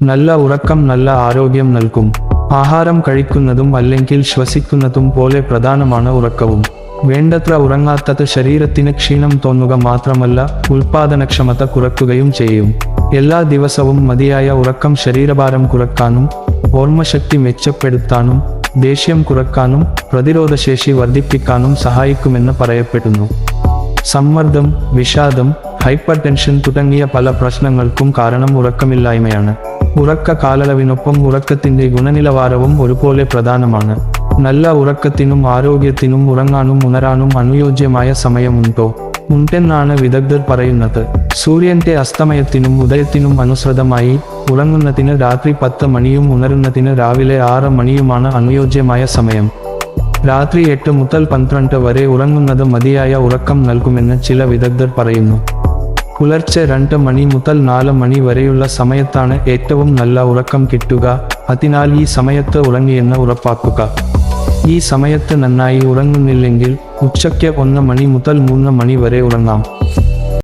നല്ല ഉറക്കം നല്ല ആരോഗ്യം നൽകും. ആഹാരം കഴിക്കുന്നതും അല്ലെങ്കിൽ ശ്വസിക്കുന്നതും പോലെ പ്രധാനമാണ് ഉറക്കവും. വേണ്ടത്ര ഉറങ്ങാത്തത് ശരീരത്തിന് ക്ഷീണം തോന്നുക മാത്രമല്ല ഉൽപാദനക്ഷമത കുറക്കുകയും ചെയ്യും. എല്ലാ ദിവസവും മതിയായ ഉറക്കം ശരീരഭാരം കുറക്കാനും ഓർമ്മശക്തി മെച്ചപ്പെടുത്താനും ദേഷ്യം കുറക്കാനും പ്രതിരോധശേഷി വർദ്ധിപ്പിക്കാനും സഹായിക്കുമെന്ന് പറയപ്പെടുന്നു. സമ്മർദ്ദം വിഷാദം ഹൈപ്പർ ടെൻഷൻ തുടങ്ങിയ പല പ്രശ്നങ്ങൾക്കും കാരണം ഉറക്കമില്ലായ്മയാണ്. ഉറക്ക കാലളവിനൊപ്പം ഉറക്കത്തിന്റെ ഗുണനിലവാരവും ഒരുപോലെ പ്രധാനമാണ്. നല്ല ഉറക്കത്തിനും ആരോഗ്യത്തിനും ഉറങ്ങാനും ഉണരാനും അനുയോജ്യമായ സമയമുണ്ടോ? ഉണ്ടെന്നാണ് വിദഗ്ധർ പറയുന്നത്. സൂര്യന്റെ അസ്തമയത്തിനും ഉദയത്തിനും അനുസൃതമായി ഉറങ്ങുന്നതിന് രാത്രി പത്ത് മണിയും ഉണരുന്നതിന് രാവിലെ ആറ് മണിയുമാണ് അനുയോജ്യമായ സമയം. രാത്രി എട്ട് മുതൽ പന്ത്രണ്ട് വരെ ഉറങ്ങുന്നത് മതിയായ ഉറക്കം നൽകുമെന്ന് ചില വിദഗ്ധർ പറയുന്നു. പുലർച്ചെ രണ്ട് മണി മുതൽ നാല് മണി വരെയുള്ള സമയത്താണ് ഏറ്റവും നല്ല ഉറക്കം കിട്ടുക. അതിനാൽ ഈ സമയത്ത് ഉറങ്ങിയെന്ന് ഉറപ്പാക്കുക. ഈ സമയത്ത് നന്നായി ഉറങ്ങുന്നില്ലെങ്കിൽ ഉച്ചയ്ക്ക് ഒന്ന് മണി മുതൽ മൂന്ന് മണി വരെ ഉറങ്ങാം.